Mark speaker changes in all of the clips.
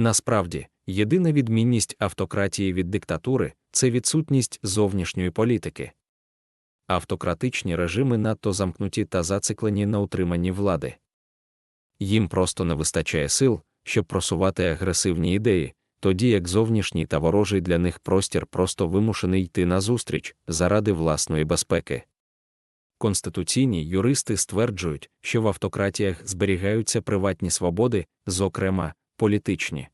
Speaker 1: Насправді, єдина відмінність автократії від диктатури це відсутність зовнішньої політики. Автократичні режими надто замкнуті та зациклені на утриманні влади. Їм просто не вистачає сил, щоб просувати агресивні ідеї, тоді як зовнішній та ворожий для них простір просто вимушений йти назустріч заради власної безпеки. Конституційні юристи стверджують, що в автократіях зберігаються приватні свободи, зокрема, політичні.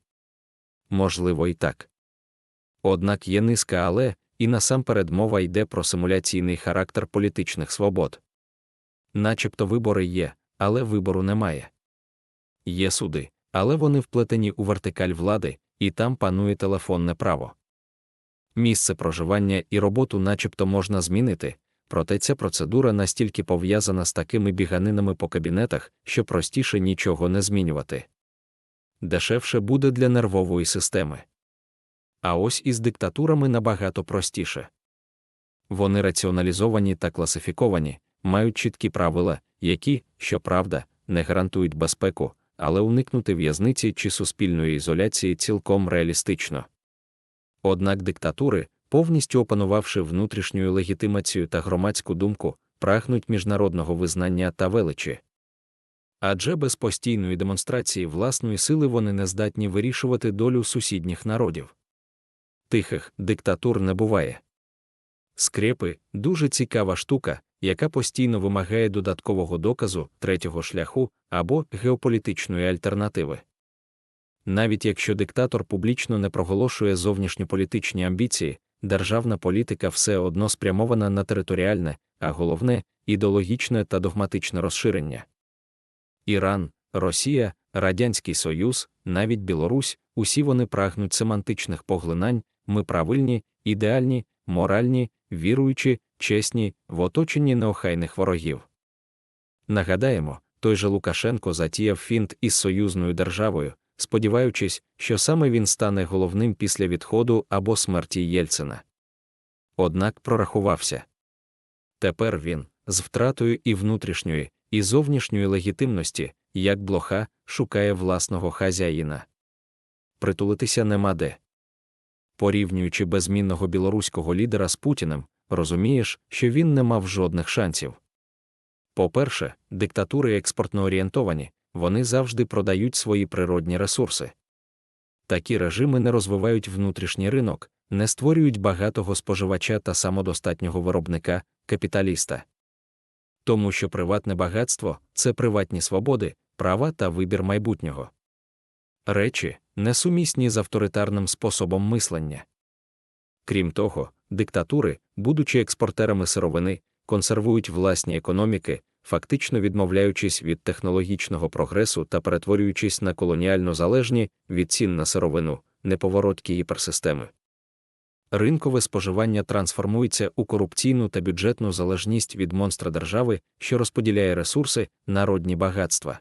Speaker 1: Можливо, і так. Однак є низка але, і насамперед мова йде про симуляційний характер політичних свобод. Начебто вибори є, але вибору немає. Є суди, але вони вплетені у вертикаль влади, і там панує телефонне право. Місце проживання і роботу начебто можна змінити, проте ця процедура настільки пов'язана з такими біганинами по кабінетах, що простіше нічого не змінювати. Дешевше буде для нервової системи. А ось із диктатурами набагато простіше. Вони раціоналізовані та класифіковані, мають чіткі правила, які, щоправда, не гарантують безпеку, але уникнути в'язниці чи суспільної ізоляції цілком реалістично. Однак диктатури, повністю опанувавши внутрішню легітимацію та громадську думку, прагнуть міжнародного визнання та величі. Адже без постійної демонстрації власної сили вони не здатні вирішувати долю сусідніх народів. Тихих диктатур не буває. Скрепи дуже цікава штука, яка постійно вимагає додаткового доказу, третього шляху або геополітичної альтернативи. Навіть якщо диктатор публічно не проголошує зовнішньополітичні амбіції, державна політика все одно спрямована на територіальне, а головне ідеологічне та догматичне розширення. Іран, Росія, Радянський Союз, навіть Білорусь, усі вони прагнуть семантичних поглинань, ми правильні, ідеальні, моральні, віруючі, чесні, в оточенні неохайних ворогів. Нагадаємо, той же Лукашенко затіяв фінт із союзною державою, сподіваючись, що саме він стане головним після відходу або смерті Єльцина. Однак прорахувався. Тепер він, з втратою і внутрішньої, і зовнішньої легітимності, як блоха, шукає власного хазяїна. Притулитися нема де. Порівнюючи безмінного білоруського лідера з Путіним, розумієш, що він не мав жодних шансів. По-перше, диктатури експортно орієнтовані, вони завжди продають свої природні ресурси. Такі режими не розвивають внутрішній ринок, не створюють багатого споживача та самодостатнього виробника, капіталіста. Тому що приватне багатство це приватні свободи, права та вибір майбутнього. Речі, несумісні з авторитарним способом мислення. Крім того, диктатури, будучи експортерами сировини, консервують власні економіки, фактично відмовляючись від технологічного прогресу та перетворюючись на колоніально залежні від цін на сировину, неповороткі гіперсистеми. Ринкове споживання трансформується у корупційну та бюджетну залежність від монстра держави, що розподіляє ресурси, народні багатства.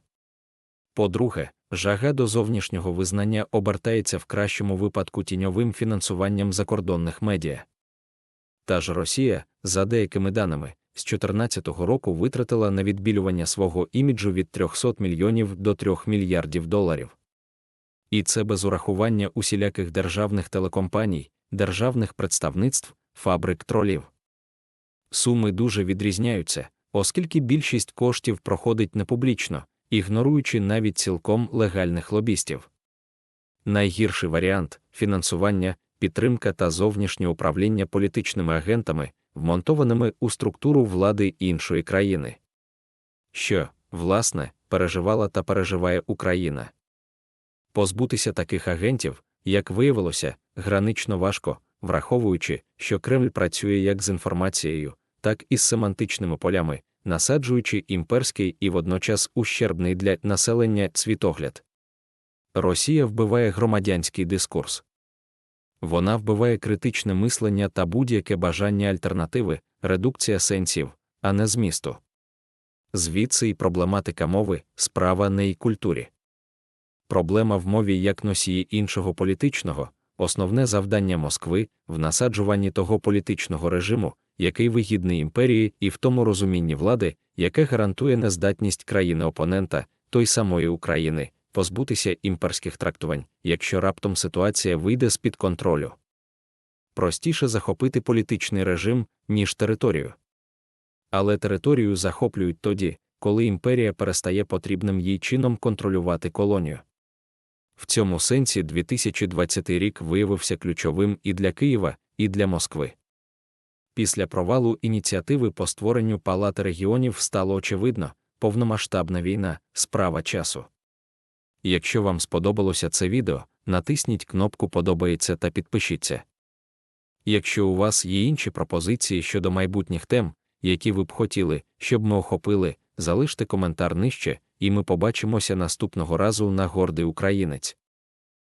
Speaker 1: По-друге, жага до зовнішнього визнання обертається в кращому випадку тіньовим фінансуванням закордонних медіа. Та ж Росія, за деякими даними, з 2014 року витратила на відбілювання свого іміджу від 300 мільйонів до 3 мільярдів доларів. І це без урахування усіляких державних телекомпаній, державних представництв, фабрик тролів. Суми дуже відрізняються, оскільки більшість коштів проходить непублічно, ігноруючи навіть цілком легальних лобістів. Найгірший варіант фінансування, підтримка та зовнішнє управління політичними агентами, вмонтованими у структуру влади іншої країни. Що, власне, переживала та переживає Україна. Позбутися таких агентів, як виявилося, гранично важко, враховуючи, що Кремль працює як з інформацією, так і з семантичними полями, насаджуючи імперський і водночас ущербний для населення світогляд. Росія вбиває громадянський дискурс. Вона вбиває критичне мислення та будь-яке бажання альтернативи, редукція сенсів, а не змісту. Звідси і проблематика мови, справа не і культурі. Проблема в мові як носії іншого політичного, основне завдання Москви в насаджуванні того політичного режиму, який вигідний імперії, і в тому розумінні влади, яке гарантує нездатність країни опонента, той самої України, позбутися імперських трактувань, якщо раптом ситуація вийде з-під контролю. Простіше захопити політичний режим, ніж територію. Але територію захоплюють тоді, коли імперія перестає потрібним їй чином контролювати колонію. В цьому сенсі 2020 рік виявився ключовим і для Києва, і для Москви. Після провалу ініціативи по створенню палати регіонів стало очевидно, повномасштабна війна справа часу. Якщо вам сподобалося це відео, натисніть кнопку Подобається та підпишіться. Якщо у вас є інші пропозиції щодо майбутніх тем, які ви б хотіли, щоб ми охопили, залиште коментар нижче, і ми побачимося наступного разу на гордий українець.